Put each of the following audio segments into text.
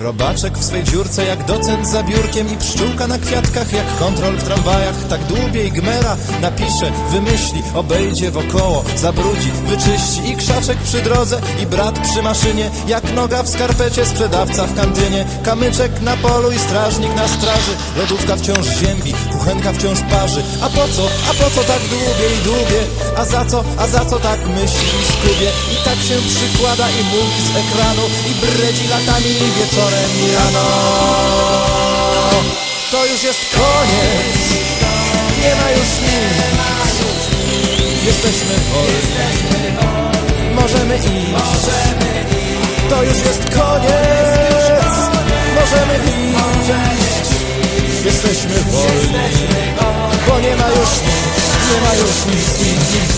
Robaczek w swej dziurce jak docent za biurkiem i pszczółka na kwiatkach jak kontrol w tramwajach. Tak dłubie i gmera napisze, wymyśli, obejdzie wokoło, zabrudzi, wyczyści i krzaczek przy drodze i brat przy maszynie, jak noga w skarpecie, sprzedawca w kantynie, kamyczek na polu i strażnik na straży. Lodówka wciąż ziębi, kuchenka wciąż parzy. A po co, a po co tak dłubie i dłubie? A za co, a za co tak myśli i skubie? I tak się przykłada i mówi z ekranu i bredzi latami wieczorem i rano. To już jest koniec, nie ma już nic. Jesteśmy wolni, możemy iść. To już jest koniec, możemy iść. Jesteśmy wolni, bo nie ma już nic, nie ma już nic, nic, nic.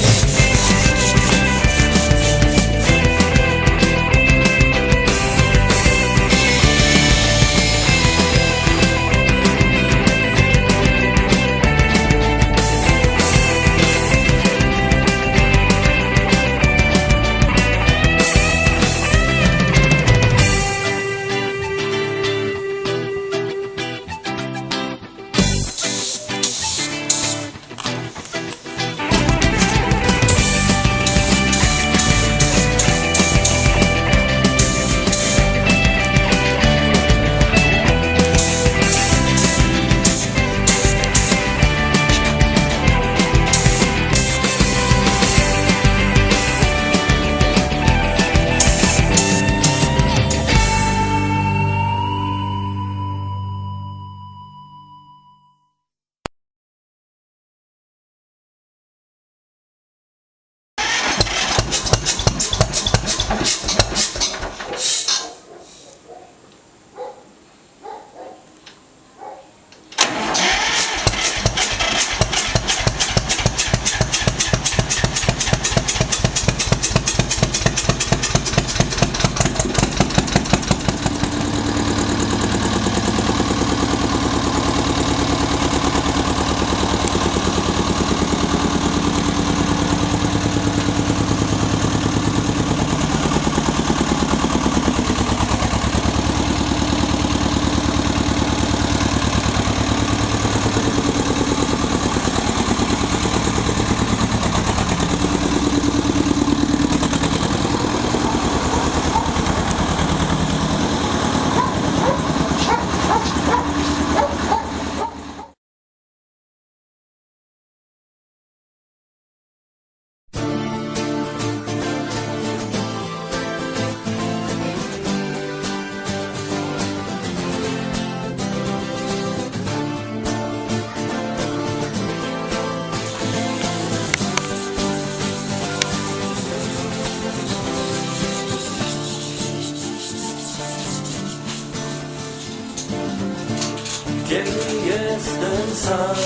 Jestem sam.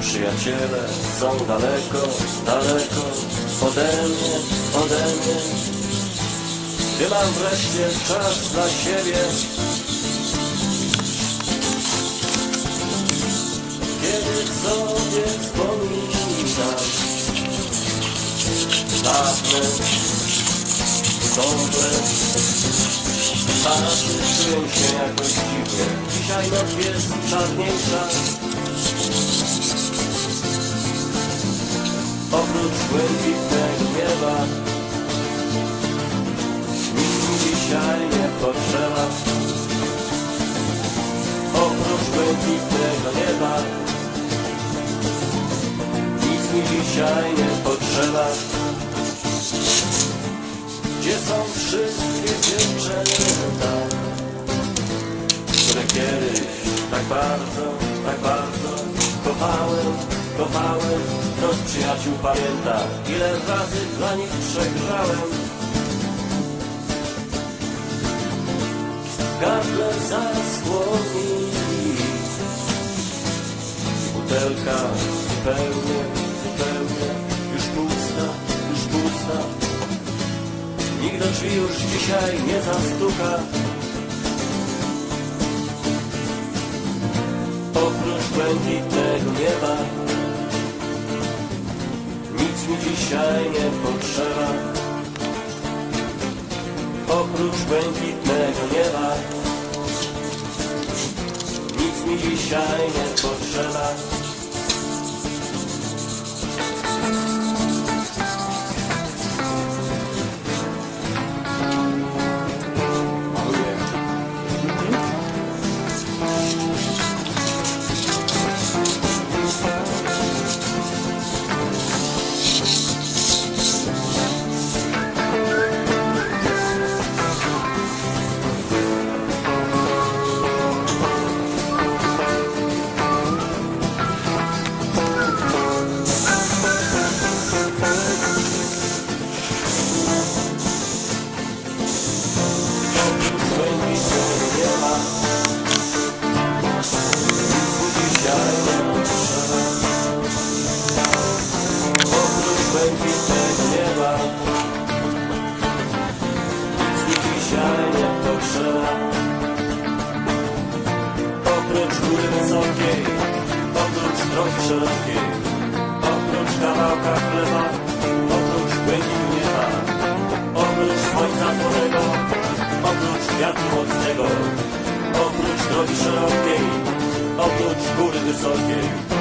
Przyjaciele są daleko, daleko ode mnie, ode mnie. Gdy mam wreszcie czas dla siebie. Kiedy sobie wspominam Dawne, dobre Czasy czują się jakoś dziwnie Dzisiaj noc jest czarniejsza Oprócz błękitnego nieba Nic mi dzisiaj nie potrzeba Oprócz błękitnego nieba Nic mi dzisiaj nie potrzeba gdzie są wszystkie dziewczęta, które kiedyś tak bardzo, tak bardzo kochałem, kochałem, kto z przyjaciół pamięta, ile razy dla nich przegrałem. Gardle zaschło mi butelka zupełnie, zupełnie już pusta, już pusta. Nikt do drzwi już dzisiaj nie zastuka. Oprócz błękitnego nieba Nic mi dzisiaj nie potrzeba Oprócz błękitnego nieba Nic mi dzisiaj nie potrzeba Oprócz góry wysokiej Oprócz drogi szerokiej Oprócz kawałka chleba Oprócz błękitu nieba Oprócz słońca złotego Oprócz wiatru mocnego Oprócz drogi szerokiej Oprócz góry wysokiej